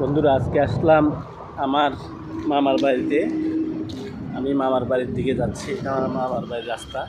বন্ধুরা, আজকে আসলাম আমার মামার বাড়িতে। আমি মামার বাড়ির দিকে যাচ্ছি, এটা আমার মামার বাড়ির রাস্তা।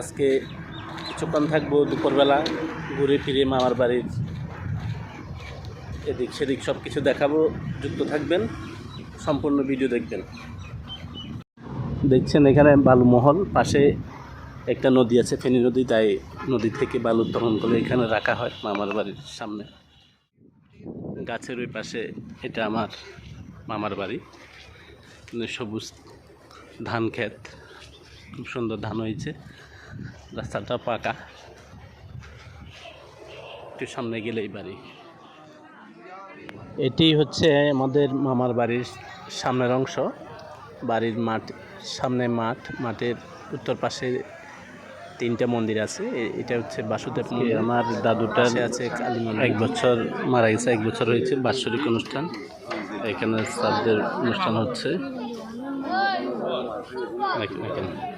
আজকে কিছুক্ষণ থাকব দুপুরবেলা, ঘুরে ফিরে মামার বাড়ির এদিক সেদিক সব কিছু দেখাবো। যুক্ত থাকবেন, সম্পূর্ণ ভিডিও দেখবেন। দেখছেন এখানে বালুমহল পাশে একটা নদী আছে, ফেনী নদী, তাই নদী থেকে বালু উত্তোলন করে এখানে রাখা হয় মামার বাড়ির সামনে। গাছের ওই পাশে এটা আমার মামার বাড়ি। সবুজ ধান ক্ষেত। খুব সুন্দর ধান হয়েছে। রাস্তাটা পাকা। একটু সামনে গেলেই বাড়ি। এটি হচ্ছে আমাদের মামার বাড়ির সামনের অংশ। বাড়ির মাঠ, সামনে মাঠ, মাঠের উত্তর পাশে তিনটা মন্দির আছে। এটা হচ্ছে বাসুদেব মন্দির। আমার দাদুটা আছে কালী মন্দির। এক বছর মারা গেছে এক বছর হয়েছে বাৎসরিক অনুষ্ঠান। এখানে সাবদের অনুষ্ঠান হচ্ছে। এখানে-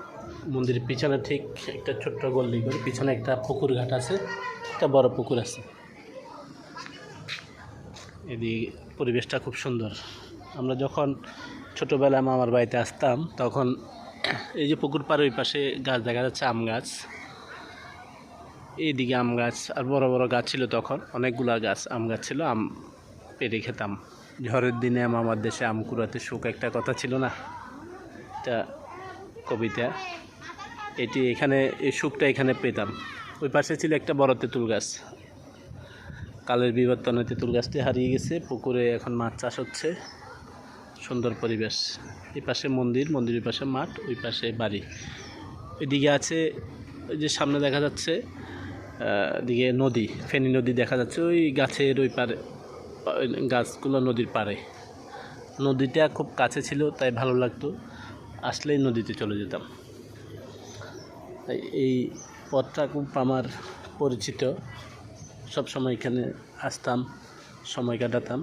মন্দিরের পিছনে ঠিক একটা ছোট্ট গল্লি করে পিছনে একটা পুকুর ঘাট আছে, একটা বড় পুকুর আছে। এদিকে পরিবেশটা খুব সুন্দর। আমরা যখন ছোটোবেলায় মামার বাড়িতে আসতাম, তখন এই যে পুকুর পাড়ের ওই পাশে গাছ দেখা যাচ্ছে, আম গাছ। এইদিকে আম গাছ আর বড় বড় গাছ ছিল তখন, অনেকগুলা গাছ, আম গাছ ছিল, আম পেরে খেতাম। ঝড়ের দিনে আমার দেশে আম কুড়াতে সুখ একটা কথা ছিল না। এটা কবিতা। এটি এখানে, এই সুখটা এখানে পেতাম। ওই পাশে ছিল একটা বড় তেঁতুল গাছ। কালের বিবর্তনে তেঁতুল গাছটি হারিয়ে গেছে, পুকুরে এখন মাছ চাষ হচ্ছে। সুন্দর পরিবেশ। এই পাশে মন্দির, মন্দিরের পাশে মাঠ, ওই পাশে বাড়ি। এদিকে আছে, ওই যে সামনে দেখা যাচ্ছে দিকে নদী, ফেনী নদী দেখা যাচ্ছে। ওই গাছের ওই পারে গাছগুলো নদীর পাড়ে। নদীটা খুব কাছে ছিল, তাই ভালো লাগতো। আসলেই নদীতে চলে যেতাম। এই পথটা খুব আমার পরিচিত। সব সময় এখানে আসতাম, সময় কাটাতাম।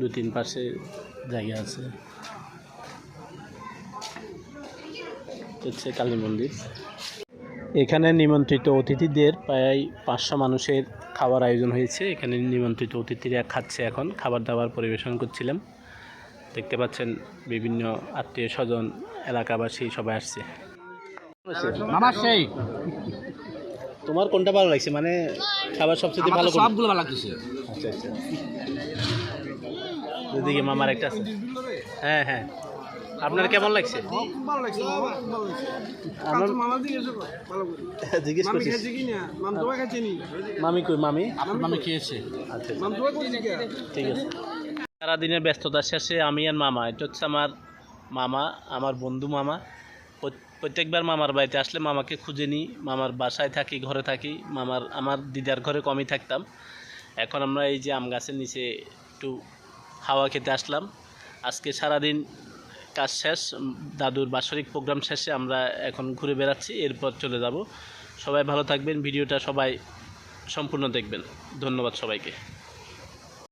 দু তিন পাশে জায়গা আছে। হচ্ছে কালী মন্দির। এখানে নিমন্ত্রিত অতিথিদের প্রায় পাঁচশো মানুষের খাবার আয়োজন হয়েছে। এখানে নিমন্ত্রিত অতিথিরা খাচ্ছে এখন। খাবার দাবার পরিবেশন করছিলাম। দেখতে পাচ্ছেন বিভিন্ন আত্মীয় স্বজন এলাকাবাসী সবাই আসছে আমার সেই তোমার কোনটা ভালো লাগছে মানে খাবার সবচেয়ে ভালো? সবগুলো ভালো লাগতেছে আচ্ছা আচ্ছা ওদিকে মামার একটা আছে হ্যাঁ হ্যাঁ আপনার কেমন লাগছে লাগছে লাগছে। মামা জিজ্ঞেস করো, ভালো করে। জিজ্ঞেস মামি? মাম? মামি কই মামি আপনার নামে খেয়েছে আচ্ছা আচ্ছা। মাম করছে? ঠিক আছে সারাদিনের ব্যস্ততার শেষে আমি আর মামা, এটা হচ্ছে আমার মামা, আমার বন্ধু মামা। প্রত্যেকবার মামার বাড়িতে আসলে মামাকে খুঁজে নিই, মামার বাসায় থাকি, ঘরে থাকি, মামার, আমার দিদার ঘরে কমই থাকতাম। এখন আমরা এই যে আম গাছের নিচে একটু হাওয়া খেতে আসলাম। আজকে সারাদিন কাজ শেষ, দাদুর বাৎসরিক প্রোগ্রাম শেষে আমরা এখন ঘুরে বেড়াচ্ছি, এরপর চলে যাব। সবাই ভালো থাকবেন, ভিডিওটা সবাই সম্পূর্ণ দেখবেন। ধন্যবাদ সবাইকে।